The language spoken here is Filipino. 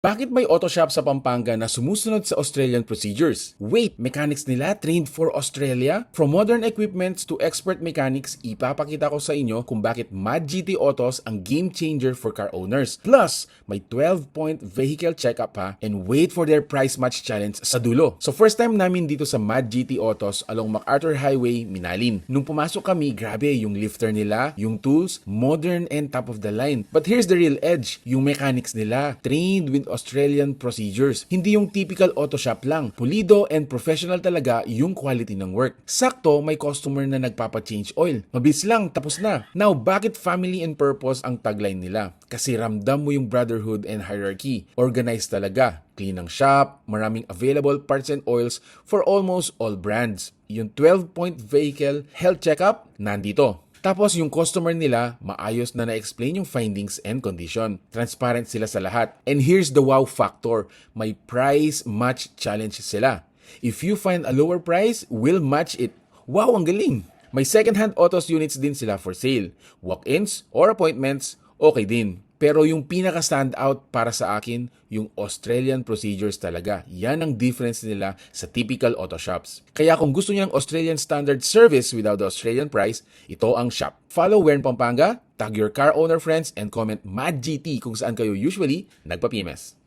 Bakit may auto shop sa Pampanga na sumusunod sa Australian procedures? Wait, mechanics nila trained for Australia? From modern equipments to expert mechanics, ipapakita ko sa inyo kung bakit Mad GT Autos ang game changer for car owners. Plus, may 12-point vehicle checkup pa and wait for their price match challenge sa dulo. So first time namin dito sa Mad GT Autos along MacArthur Highway, Minalin. Nung pumasok kami, grabe yung lifter nila, yung tools, modern and top of the line. But here's the real edge, yung mechanics nila, trained with Australian procedures. Hindi yung typical auto shop lang. Pulido and professional talaga yung quality ng work. Sakto, may customer na nagpapa-change oil. Mabilis lang, tapos na. Now, bakit family and purpose ang tagline nila? Kasi ramdam mo yung brotherhood and hierarchy. Organized talaga. Clean ang shop, maraming available parts and oils for almost all brands. Yung 12-point vehicle health checkup, nandito. Tapos yung customer nila, maayos na na-explain yung findings and condition. Transparent sila sa lahat. And here's the wow factor. May price match challenge sila. If you find a lower price, we'll match it. Wow, ang galing! May second-hand autos units din sila for sale. Walk-ins or appointments, okay din. Pero yung pinaka-stand out para sa akin, yung Australian procedures talaga. Yan ang difference nila sa typical auto shops. Kaya kung gusto niyo ng Australian standard service without the Australian price, ito ang shop. Follow Wern Pampanga, tag your car owner friends, and comment MAD GT kung saan kayo usually nagpa-PMS.